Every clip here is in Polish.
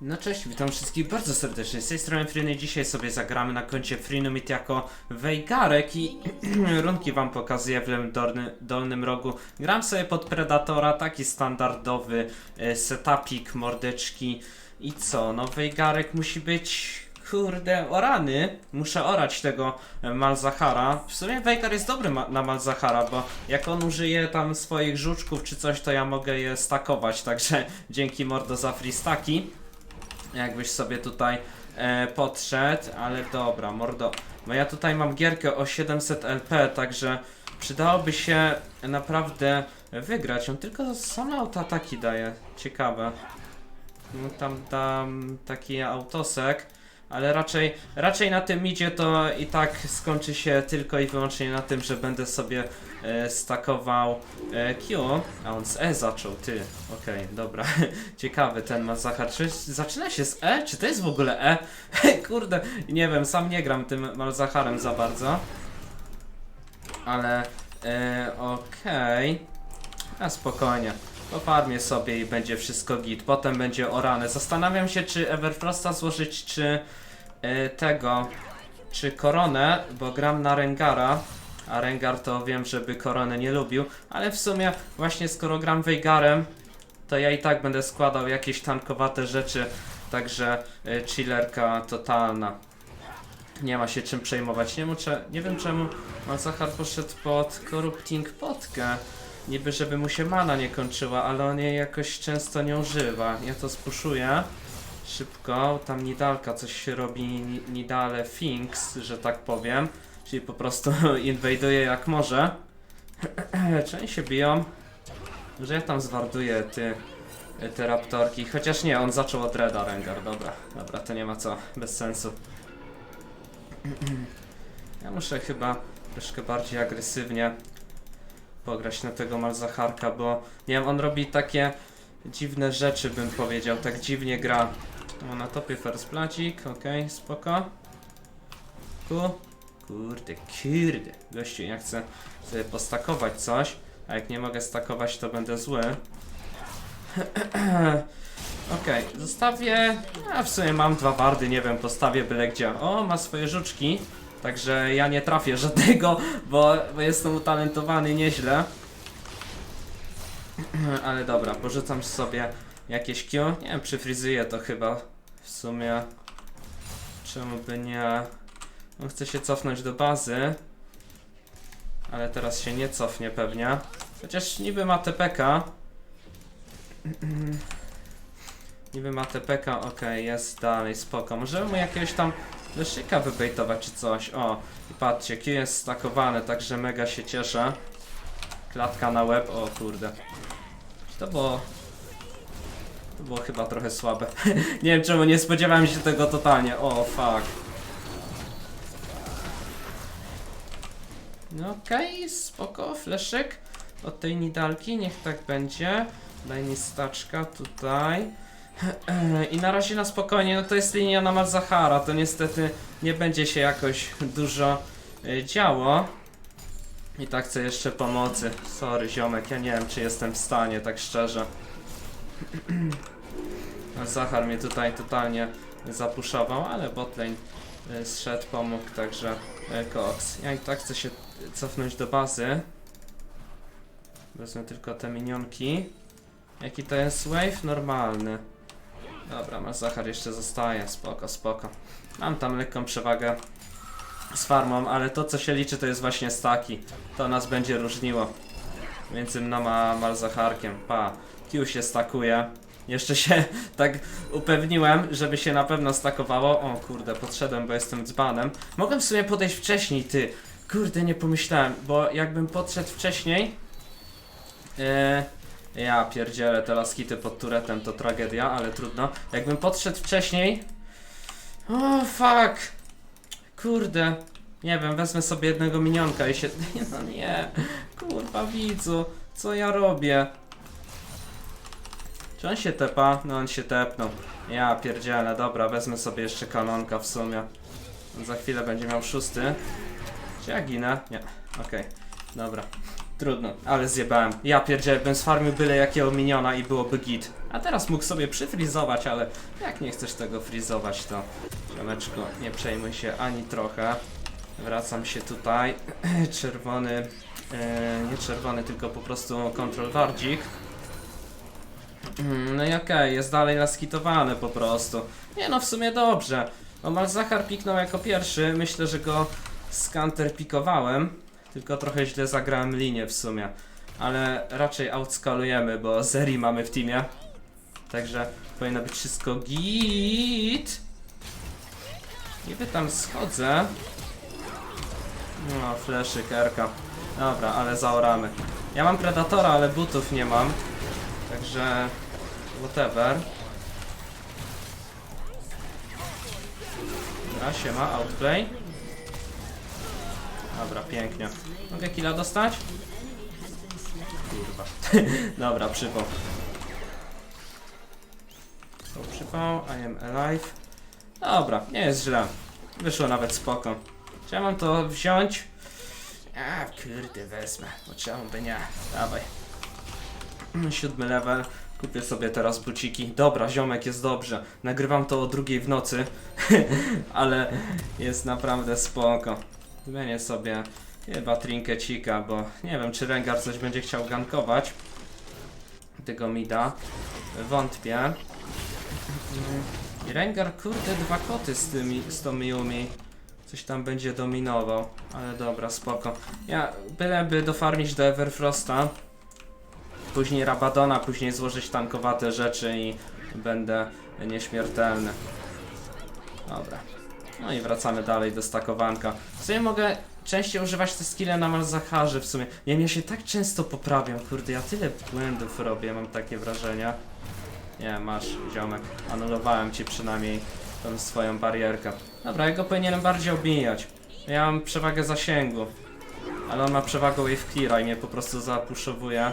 No cześć, witam wszystkich bardzo serdecznie. Z tej strony Friny dzisiaj sobie zagramy na koncie Freenomit jako Wejgarek i runki wam pokazuję w lewym dolny, dolnym rogu. Gram sobie pod Predatora, taki standardowy e, setupik, mordeczki i co? No Wejgarek musi być kurde orany. Muszę orać tego e, Malzahara. W sumie Veigar jest dobry ma na Malzahara, bo jak on użyje tam swoich żuczków czy coś, to ja mogę je stakować, także dzięki mordo za free staki jakbyś sobie tutaj e, podszedł, ale dobra, mordo. Bo ja tutaj mam gierkę o 700 LP, także przydałoby się naprawdę wygrać. On tylko same autoataki daje. Ciekawe. No tam dam taki autosek. Ale raczej, raczej na tym idzie to i tak skończy się tylko i wyłącznie na tym, że będę sobie e, stakował e, Q. A on z E zaczął, ty. Okej, dobra. Ciekawy ten ma Zachar. Czy zaczyna się z E? Czy to jest w ogóle E? Kurde, nie wiem, sam nie gram tym Malzacharem za bardzo. Ale e, okej. A spokojnie. Pofarmię sobie i będzie wszystko git. Potem będzie orane. Zastanawiam się, czy Everfrosta złożyć, czy e, tego, czy koronę, bo gram na Rengara. A Rengar to wiem, żeby koronę nie lubił. Ale w sumie, właśnie skoro gram Veigarem, to ja i tak będę składał jakieś tankowate rzeczy. Także y, chillerka totalna. Nie ma się czym przejmować. Nie, muszę, nie wiem czemu Malzahar poszedł pod Corrupting Potkę. Niby żeby mu się mana nie kończyła, ale on jej jakoś często nie używa. Ja to spuszuję. Szybko, tam Nidalka coś się robi, ni- Nidale Finks, że tak powiem. Czyli po prostu inwajduje jak może. Oni się biją? Że ja tam zwarduję ty, te raptorki. Chociaż nie, on zaczął od Reda Rengar, dobra. Dobra, to nie ma co, bez sensu. Ja muszę chyba troszkę bardziej agresywnie pograć na tego Malzacharka, bo nie wiem, on robi takie dziwne rzeczy, bym powiedział, tak dziwnie gra. O, na topie first bladzik, okej, spoko. Tu. Kurde, kurde. Gościu, ja chcę sobie postakować coś, a jak nie mogę stakować, to będę zły. Okej, zostawię. A w sumie mam dwa wardy, nie wiem, postawię byle gdzie. O, ma swoje żuczki. Także ja nie trafię żadnego, bo, bo jestem utalentowany nieźle. Ale dobra, porzucam sobie jakieś Q. Nie wiem, przyfryzuję to chyba. W sumie. Czemu by nie. On chce się cofnąć do bazy. Ale teraz się nie cofnie pewnie. Chociaż niby ma TPK. Niby ma TPK, okej, jest dalej, spoko. Możemy mu jakiegoś tam leszyka wybejtować czy coś. O, i patrzcie, Q jest stakowany, także mega się cieszę. Klatka na łeb, o kurde. To było... To było chyba trochę słabe. nie wiem czemu, nie spodziewałem się tego totalnie. O, fuck. No okej, spoko, fleszyk od tej nidalki, niech tak będzie. Daj mi staczka tutaj. I na razie na spokojnie, no to jest linia na Malzahara, to niestety nie będzie się jakoś dużo y, działo. I tak chcę jeszcze pomocy. Sorry ziomek, ja nie wiem czy jestem w stanie, tak szczerze. Zachar mnie tutaj totalnie zapuszował, ale botlane zszedł, pomógł, także Cox. Ja i tak chcę się cofnąć do bazy. Wezmę tylko te minionki. Jaki to jest wave? Normalny. Dobra, masz Zachar jeszcze zostaje, spoko, spoko. Mam tam lekką przewagę z farmą, ale to co się liczy to jest właśnie staki. To nas będzie różniło. Między mną a Malzacharkiem. Pa, Q się stakuje. Jeszcze się tak upewniłem, żeby się na pewno stakowało. O kurde, podszedłem, bo jestem dzbanem. Mogłem w sumie podejść wcześniej, ty. Kurde, nie pomyślałem, bo jakbym podszedł wcześniej... Yy, ja pierdzielę, te laskity pod turetem to tragedia, ale trudno. Jakbym podszedł wcześniej... O, fuck! Kurde. Nie wiem, wezmę sobie jednego minionka i się... No nie, kurwa widzu, co ja robię? Czy on się tepa? No on się tepnął. Ja pierdzielę, dobra, wezmę sobie jeszcze kanonka w sumie. On za chwilę będzie miał szósty. Czy ja ginę? Nie, okej, dobra. Trudno, ale zjebałem. Ja pierdzielę, bym sfarmił byle jakiego miniona i byłoby git. A teraz mógł sobie przyfrizować, ale jak nie chcesz tego frizować, to Ziomeczko, nie przejmuj się ani trochę. Wracam się tutaj. Czerwony, e, nie czerwony, tylko po prostu control wardzik. Mm, No i okej, jest dalej laskitowany po prostu. Nie no, w sumie dobrze. No Malzachar piknął jako pierwszy, myślę, że go skanter pikowałem. Tylko trochę źle zagrałem linię w sumie. Ale raczej outskalujemy, bo Zeri mamy w teamie. Także powinno być wszystko git. Niby tam schodzę. No, fleszy, kerka. Dobra, ale zaoramy. Ja mam Predatora, ale butów nie mam. Także... Whatever. Dobra, się ma, outplay. Dobra, pięknie. Mogę killa dostać? Kurwa. Dobra, przypał. To przypał, I am alive. Dobra, nie jest źle. Wyszło nawet spoko. Czy mam to wziąć? A, kurde, wezmę. Bo czemu by nie? Dawaj. Siódmy level. Kupię sobie teraz buciki. Dobra, ziomek jest dobrze. Nagrywam to o drugiej w nocy, ale jest naprawdę spoko. Zmienię sobie chyba trinkecika, bo nie wiem, czy Rengar coś będzie chciał gankować. Tego mida. Wątpię. Mm, I Rengar, kurde, dwa koty z tymi, z tą Yumi. Coś tam będzie dominował, ale dobra, spoko. Ja byleby dofarmić do Everfrosta, później Rabadona, później złożyć tankowate rzeczy i będę nieśmiertelny. Dobra. No i wracamy dalej do stakowanka. W sumie mogę częściej używać te skille na Malzacharze w sumie. Nie wiem, ja się tak często poprawiam, kurde, ja tyle błędów robię, mam takie wrażenie. Nie, masz, ziomek. Anulowałem ci przynajmniej tą swoją barierkę. Dobra, ja go powinienem bardziej obijać. Ja mam przewagę zasięgu. Ale on ma przewagę wave i mnie po prostu zapuszowuje.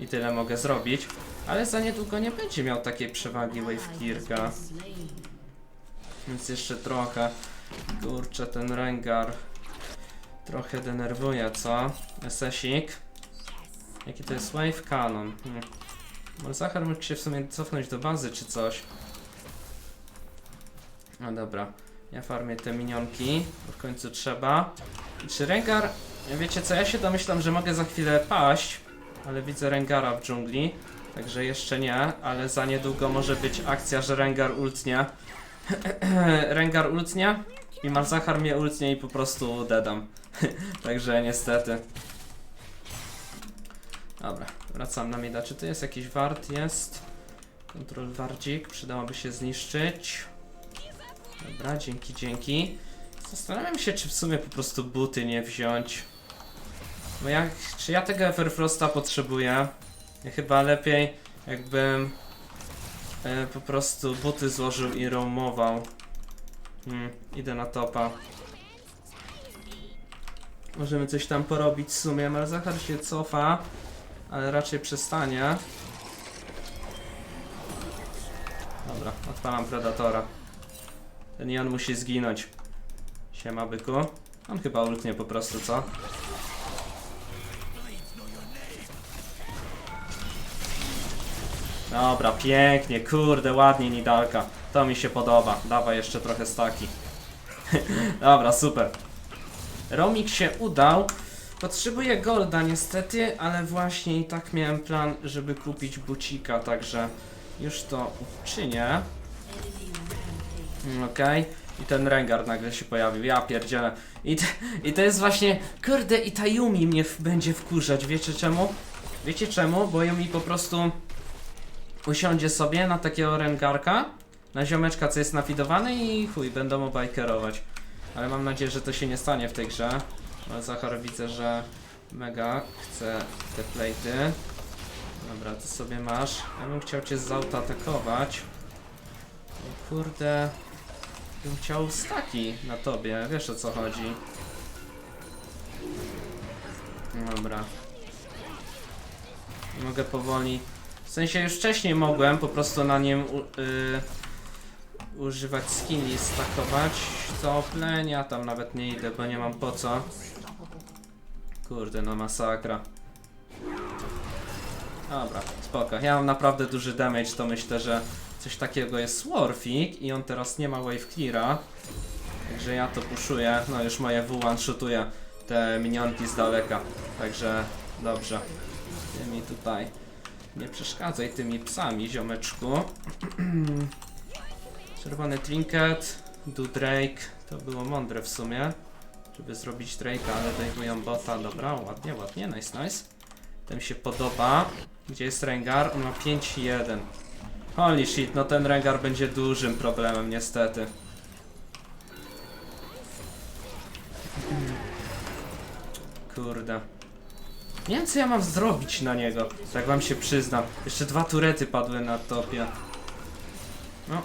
I tyle mogę zrobić. Ale za niedługo nie będzie miał takiej przewagi wave clearka. Więc jeszcze trochę. Kurczę, ten Rengar. Trochę denerwuje, co? SS-ik. Jaki to jest wave cannon? Hmm. Może Zachar mógł się w sumie cofnąć do bazy czy coś. No dobra, ja farmię te minionki, bo w końcu trzeba. Czy Rengar, wiecie co, ja się domyślam, że mogę za chwilę paść, ale widzę Rengara w dżungli, także jeszcze nie, ale za niedługo może być akcja, że Rengar ultnie. Rengar ultnie i Malzahar mnie ultnie i po prostu dedam. także niestety. Dobra, wracam na mida. Czy tu jest jakiś wart? Jest. Kontrol wardzik, przydałoby się zniszczyć. Dobra, dzięki, dzięki. Zastanawiam się, czy w sumie po prostu buty nie wziąć. Bo jak, czy ja tego Everfrosta potrzebuję? Ja chyba lepiej jakbym e, po prostu buty złożył i roamował. Hmm, idę na topa. Możemy coś tam porobić w sumie. Malzachar się cofa, ale raczej przestanie. Dobra, odpalam Predatora. Ten Jan musi zginąć. Siema byku. On chyba ultnie po prostu, co? Dobra, pięknie, kurde, ładnie Nidalka. To mi się podoba. Dawaj jeszcze trochę staki. Dobra, super. Romik się udał. Potrzebuję golda niestety, ale właśnie i tak miałem plan, żeby kupić bucika, także już to uczynię. Mm, Okej. I ten Rengar nagle się pojawił. Ja pierdzielę. I, I to jest właśnie. Kurde, i ta Yumi mnie będzie wkurzać. Wiecie czemu? Wiecie czemu? Bo Yumi po prostu usiądzie sobie na takiego Rengarka, na ziomeczka, co jest nafidowany i chuj, będą obaj kierować. Ale mam nadzieję, że to się nie stanie w tej grze. Ale Zachar widzę, że mega chce te plejty. Dobra, ty sobie masz. Ja bym chciał cię zautakować. O kurde. Bym chciał staki na tobie, wiesz o co chodzi. Dobra. Mogę powoli. W sensie już wcześniej mogłem po prostu na nim u, y, używać skilli, stakować. Co plenia, tam nawet nie idę, bo nie mam po co. Kurde, no masakra. Dobra, spoko. Ja mam naprawdę duży damage, to myślę, że coś takiego jest Warfik i on teraz nie ma wave cleara. Także ja to puszuję. No już moje W1 shootuje te minionki z daleka. Także dobrze. Ty mi tutaj nie przeszkadzaj tymi psami, ziomeczku. Czerwony trinket, do Drake. To było mądre w sumie, żeby zrobić Drake'a, ale dajmują bota. Dobra, ładnie, ładnie, nice, nice. Ten się podoba. Gdzie jest Rengar? On ma 5-1. Holy shit, no ten Rengar będzie dużym problemem niestety. Kurde. Nie wiem co ja mam zrobić na niego, tak wam się przyznam. Jeszcze dwa turety padły na topie. No.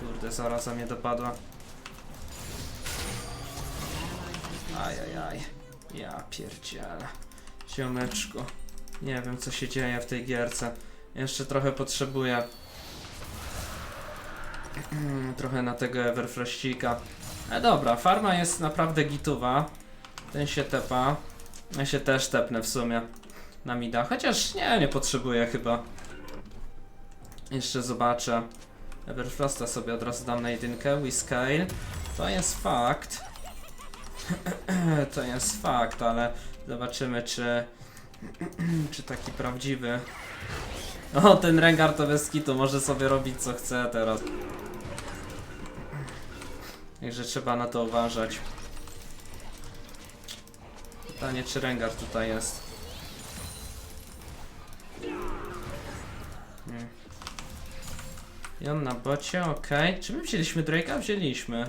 Kurde, zaraza mnie dopadła. Ajajaj. Ja pierdzielę. Ziomeczku. Nie wiem co się dzieje w tej gierce. Jeszcze trochę potrzebuję. trochę na tego Everfrostika. E dobra, farma jest naprawdę gituwa. Ten się tepa. Ja się też tepnę w sumie. Na mida. Chociaż nie, nie potrzebuję chyba. Jeszcze zobaczę. Everfrosta sobie od razu dam na jedynkę. Whiskale. To jest fakt. to jest fakt, ale zobaczymy czy czy taki prawdziwy. O, ten Rengar to bez kitu, może sobie robić co chce teraz. Także trzeba na to uważać. Pytanie, czy Rengar tutaj jest. I on na bocie, okej. Czy my wzięliśmy Drake'a? Wzięliśmy.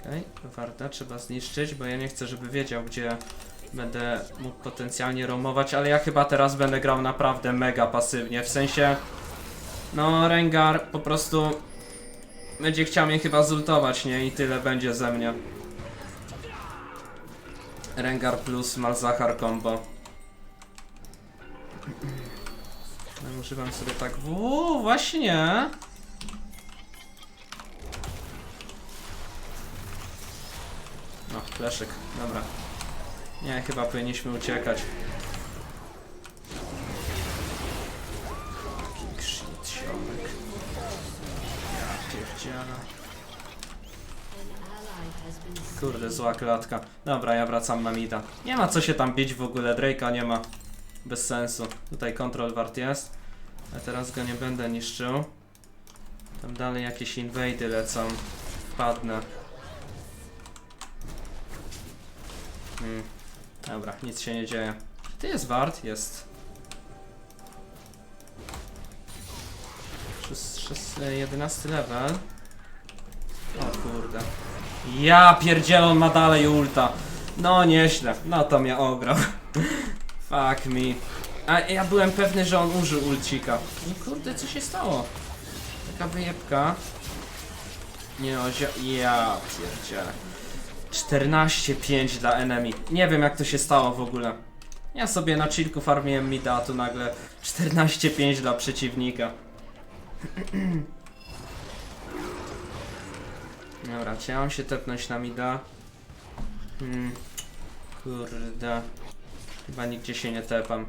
Okej, warta trzeba zniszczyć, bo ja nie chcę, żeby wiedział, gdzie będę mógł potencjalnie romować, ale ja chyba teraz będę grał naprawdę mega pasywnie, w sensie... No, Rengar po prostu będzie chciał mnie chyba zultować, nie? I tyle będzie ze mnie. Rengar plus Malzahar combo. No, używam sobie tak... Uuu, właśnie! No, fleszyk, dobra. Nie, chyba powinniśmy uciekać. Kurde, zła klatka. Dobra, ja wracam na mida. Nie ma co się tam bić w ogóle, Drake'a nie ma. Bez sensu. Tutaj control wart jest. A teraz go nie będę niszczył. Tam dalej jakieś inwady lecą. Wpadnę. Hmm. Dobra, nic się nie dzieje. Ty jest wart? Jest. Szóst- szóst- e, 11 level. O kurde. Ja pierdzielę, on ma dalej ulta. No nieźle, no to mnie ograł. Fuck me. A ja byłem pewny, że on użył ulcika. I kurde, co się stało? Taka wyjebka. Nie o, zio- ja pierdzielę. 14-5 dla enemy. Nie wiem jak to się stało w ogóle. Ja sobie na chillku farmiłem mida, a tu nagle 14-5 dla przeciwnika. Dobra, czy ja mam się tepnąć na mida? Hmm, kurde. Chyba nigdzie się nie tepam.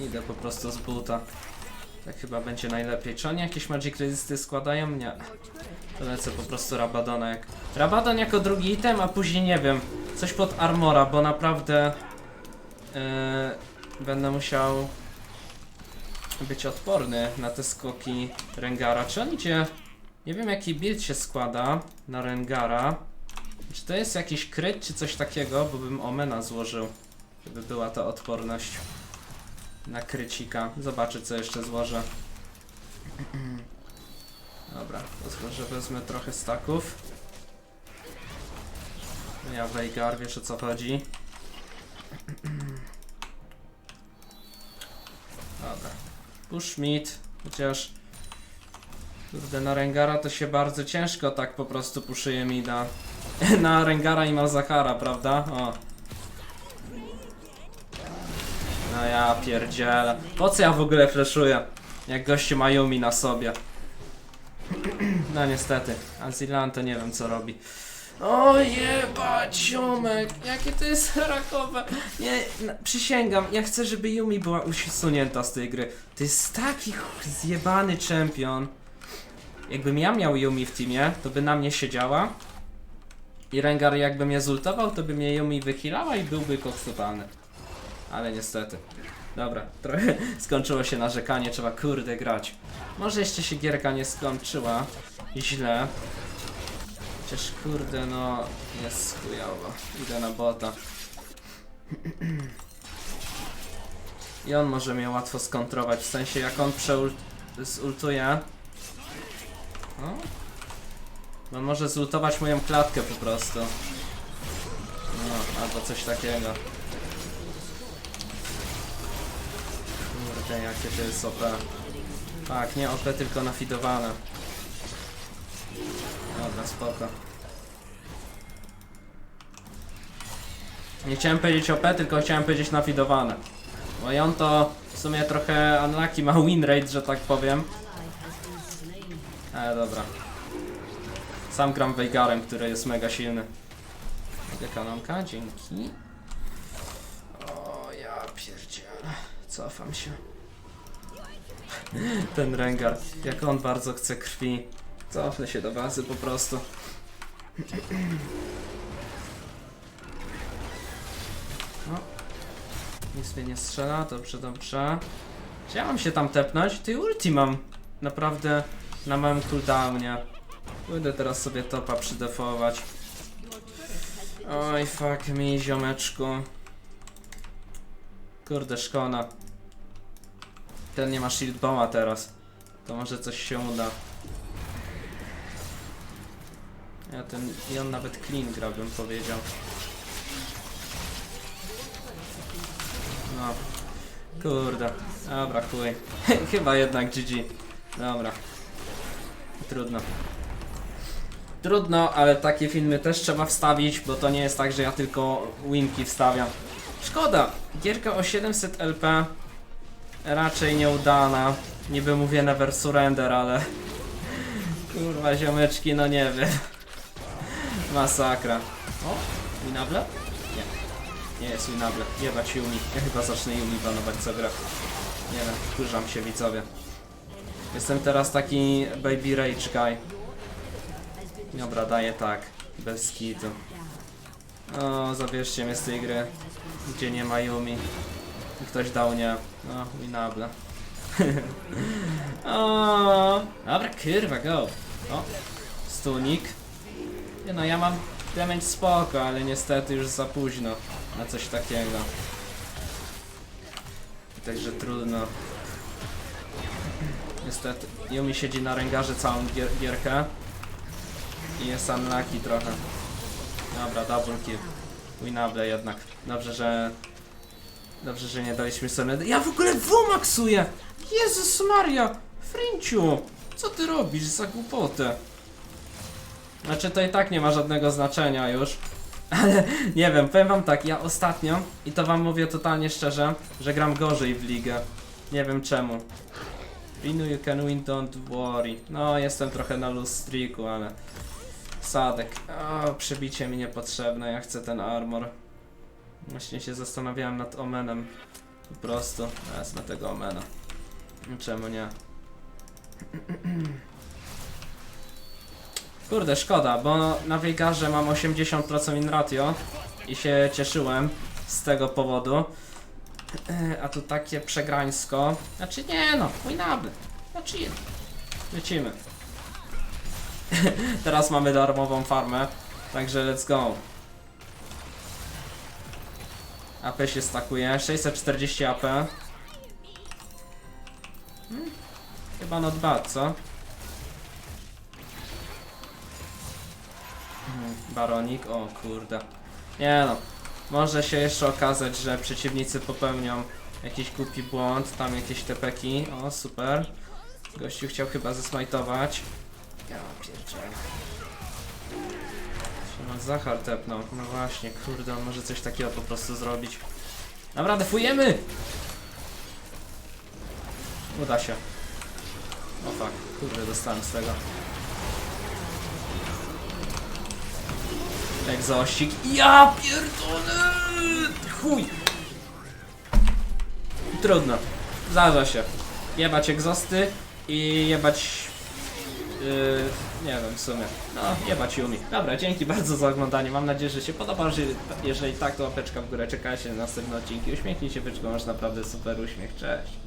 Idę po prostu z buta. Tak chyba będzie najlepiej. Czy oni jakieś Magic Resisty składają? Nie. To lecę po prostu Rabadona jak... Rabadon jako drugi item, a później nie wiem. Coś pod Armora, bo naprawdę... Yy, będę musiał... Być odporny na te skoki Rengara. Czy on idzie... Nie wiem jaki build się składa na Rengara. Czy to jest jakiś kryt czy coś takiego, bo bym Omena złożył. Żeby była ta odporność na krycika. Zobaczę co jeszcze złożę. Dobra, pozwól, że wezmę trochę staków. Ja Veigar, wiesz o co chodzi. Dobra. Push mid, chociaż... Kurde, na Rengara to się bardzo ciężko tak po prostu puszuje mida. na Rengara i Malzahara, prawda? O. No ja pierdzielę. Po co ja w ogóle flashuję? Jak gościu ma Yumi na sobie. No niestety, Azilan to nie wiem co robi. O jebać, ziomek, jakie to jest rakowe. Nie, no, przysięgam, ja chcę, żeby Yumi była usunięta z tej gry. To jest taki zjebany czempion. Jakbym ja miał Yumi w teamie, to by na mnie siedziała. I Rengar jakby mnie zultował, to by mnie Yumi wychilała i byłby koksowany. Ale niestety. Dobra, trochę skończyło się narzekanie, trzeba kurde grać. Może jeszcze się gierka nie skończyła źle. Chociaż kurde no jest chujowo. Idę na bota. I on może mnie łatwo skontrować, w sensie jak on przeultuje. No. On może zultować moją klatkę po prostu. No, albo coś takiego. Kurde, jakie to jest OP. Tak, nie OP, tylko nafidowane. Dobra, spoko. Nie chciałem powiedzieć OP, tylko chciałem powiedzieć nafidowane. Bo on to w sumie trochę unlucky ma win rate, że tak powiem. Ale dobra. Sam gram Veigarem, który jest mega silny. Mogę kanonka? Dzięki. O ja pierdzielę. Cofam się. Ten Rengar, jak on bardzo chce krwi. Cofnę się do bazy po prostu. No. Nic mnie nie strzela, dobrze, dobrze. Mam się tam tepnąć? Ty ulti mam naprawdę na małym cooldownie. Pójdę teraz sobie topa przydefować. Oj, fuck mi, ziomeczku. Kurde, szkoda. Ten nie ma shield bomba teraz. To może coś się uda. Ja ten, i on nawet clean gra bym powiedział. No. Kurde. Dobra, chuj. Chyba jednak GG. Dobra. Trudno. Trudno, ale takie filmy też trzeba wstawić, bo to nie jest tak, że ja tylko winki wstawiam. Szkoda. Gierka o 700 LP raczej nieudana. Niby mówię never surrender, ale... Kurwa, ziomeczki, no nie wiem. Masakra. O, Winable? Nie. Nie jest Winable. Jebać Yumi. Ja chyba zacznę Yumi banować co gra. Nie wiem, wkurzam się widzowie. Jestem teraz taki baby rage guy. Dobra, daję tak. Bez kitu. O, zabierzcie mnie z tej gry, gdzie nie ma Yumi. Ktoś dał nie. No, Winable. o, dobra, kurwa, go. O, stunik. Nie no, ja mam damage spoko, ale niestety już za późno na coś takiego. Także trudno. Niestety, Yumi siedzi na ręgarze całą gier gierkę. I jest unlucky trochę. Dobra, double kill. Winable jednak. Dobrze, że... Dobrze, że nie daliśmy sobie... Ja w ogóle wumaksuję! Jezus Maria! Frinciu! Co ty robisz za głupotę? Znaczy to i tak nie ma żadnego znaczenia już. Ale nie wiem, powiem wam tak, ja ostatnio, i to wam mówię totalnie szczerze, że gram gorzej w ligę. Nie wiem czemu. Rinu you can win, don't worry. No, jestem trochę na loose ale... Sadek. O, przebicie mi niepotrzebne, ja chcę ten armor. Właśnie się zastanawiałem nad Omenem. Po prostu. Wezmę tego Omena. Czemu nie? Kurde, szkoda, bo na Wejgarze mam 80% in ratio i się cieszyłem z tego powodu. E, A tu takie przegrańsko. Znaczy nie no, winable. Znaczy lecimy. Teraz mamy darmową farmę, także let's go. AP się stakuje, 640 AP. Hmm? Chyba not bad, co? Hmm, Baronik, o kurde. Nie no, może się jeszcze okazać, że przeciwnicy popełnią jakiś głupi błąd, tam jakieś tepeki, o super. Gościu chciał chyba zesmajtować. Ja pierdzielę. Się Zachar tepnął, no właśnie, kurde, on może coś takiego po prostu zrobić. Dobra, defujemy! Uda się. O fuck, kurde, dostałem z tego. Egzosik. Ja pierdolę! Chuj! Trudno. Zdarza się. Jebać egzosty i jebać... Yy, nie wiem w sumie. No, jebać Yumi. Dobra, dzięki bardzo za oglądanie. Mam nadzieję, że się podoba. Jeżeli, jeżeli tak, to łapeczka w górę. Czekajcie na następne odcinki. Uśmiechnijcie byczką, masz naprawdę super uśmiech. Cześć.